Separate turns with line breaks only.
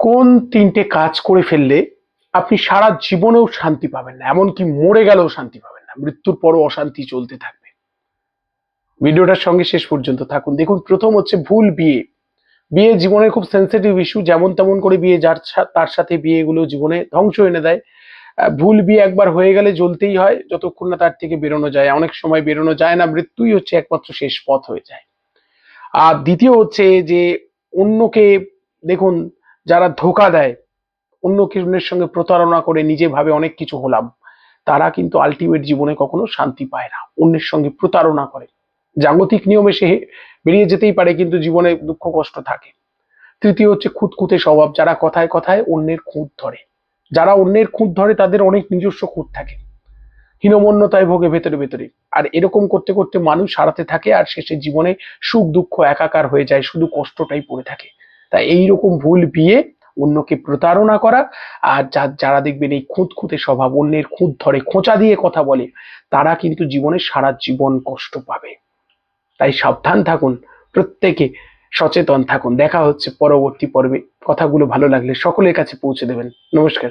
কোন তিনটে কাজ করে ফেললে আপনি সারা জীবনেও শান্তি পাবেন না? এমনকি মরে গেলেও শান্তি পাবেন না। মৃত্যুর পরও অশান্তি চলতে থাকবে। ভিডিওটার সঙ্গে শেষ পর্যন্ত থাকুন। দেখুন, প্রথম হচ্ছে ভুল বিয়ে। বিয়ে জীবনের খুব সেন্সিটিভ ইস্যু যেমন তেমন করে বিয়ে যার তার সাথে বিয়েগুলো জীবনে ধ্বংস এনে দেয়। ভুল বিয়ে একবার হয়ে গেলে জ্বলতেই হয়, যতক্ষণ না তার থেকে বেরোনো যায়। অনেক সময় বেরোনো যায় না, মৃত্যুই হচ্ছে একমাত্র শেষ পথ হয়ে যায়। আর দ্বিতীয় হচ্ছে যে অন্যকে, দেখুন যারা ধোকা দেয়, অন্য কিছুর সঙ্গে প্রতারণা করে নিজে ভাবে অনেক কিছু হলাম, তারা কিন্তু আলটিমেট জীবনে কখনো শান্তি পায় না, অন্যের সঙ্গে প্রতারণা করে। জাগতিক নিয়মে সে বেরিয়ে যেতেই পারে কিন্তু জীবনে দুঃখ কষ্ট থাকে। তৃতীয় হচ্ছে খুঁতখুঁতে স্বভাব, যারা কথায় কথায় অন্যের খুঁত ধরে। যারা অন্যের খুঁত ধরে তাদের অনেক নিজস্ব খুঁত থাকে। হীনমন্যতায় ভোগে ভেতরে ভেতরে। আর এরকম করতে করতে মানুষ হারাতে থাকে আর শেষে জীবনে সুখ দুঃখ একাকার হয়ে যায়, শুধু কষ্টটাই পড়ে থাকে। তাই এইরকম ভুল বিয়ে অন্যকে প্রতারণা করা আর যারা দেখবেন এই খুঁত খুঁতে স্বভাব, অন্যের খুঁত ধরে খোঁচা দিয়ে কথা বলে, তারা কিন্তু জীবনে সারা জীবন কষ্ট পাবে। তাই সাবধান থাকুন, প্রত্যেকে সচেতন থাকুন। দেখা হচ্ছে পরবর্তী পর্বে। কথাগুলো ভালো লাগলে সকলের কাছে পৌঁছে দেবেন। নমস্কার।